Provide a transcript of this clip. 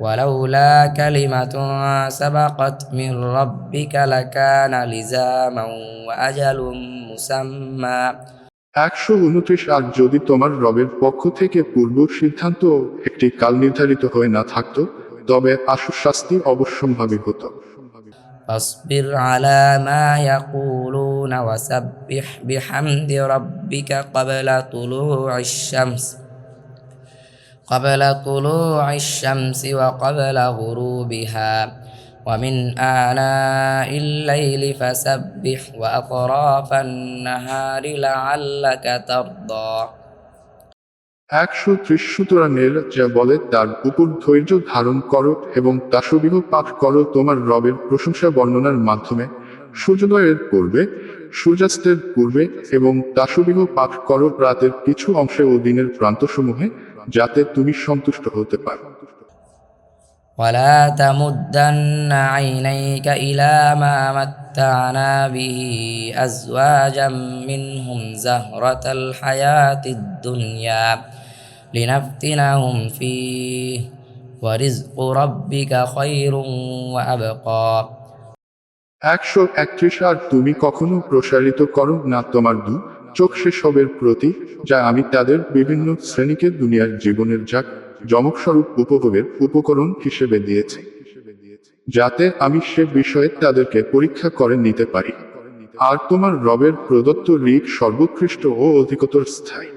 ولولا كلمة سبقت من ربك لكان لزاما وأجل مسمى একশো উনত্রিশ আর যদি তোমার রবের পক্ষ থেকে পূর্ব সিদ্ধান্ত একটি কাল নির্ধারিত হয়ে না থাকতো তবে আশু শাস্তি অবশ্যম্ভাবী হতো فاصبر على ما يقولون وسبح بحمد ربك قبل طلوع الشمس قبل طلوع الشمس وقبل غروبها ومن آناء الليل فسبح وأطراف النهار لعلك ترضى একশো ত্রিশ সুতরাংয়ের যা বলে তার উপর ধৈর্য ধারণ করো এবং তাসবিহ পাঠ করো তোমার রবের প্রশংসা বর্ণনার মাধ্যমে সূর্যোদয়ের পূর্বে সূর্যাস্তের পূর্বে এবং তাসবিহ পাঠ করো রাতের কিছু অংশে ও দিনের প্রান্তসমূহে যাতে তুমি সন্তুষ্ট হতে পারো ولا تمدن عينيك إلى ما متعنا به أزواجا منهم زهرة الحياة الدنيا لنفتنهم فيه ورزق ربك خير وأبقى একশো একত্রিশ আর তুমি কখনো প্রসারিত করো না তোমার দু চোখ সেসবের প্রতি, যা আমি তাদের বিভিন্ন শ্রেণীকে দুনিয়ার জীবনের যাক জমকস্বরূপ উপভোগের উপকরণ হিসেবে দিয়েছি, যাতে আমি সে বিষয়ে তাদেরকে পরীক্ষা করে নিতে পারি। আর তোমার রবের প্রদত্ত রিক সর্বোৎকৃষ্ট ও অধিকতর স্থায়ী।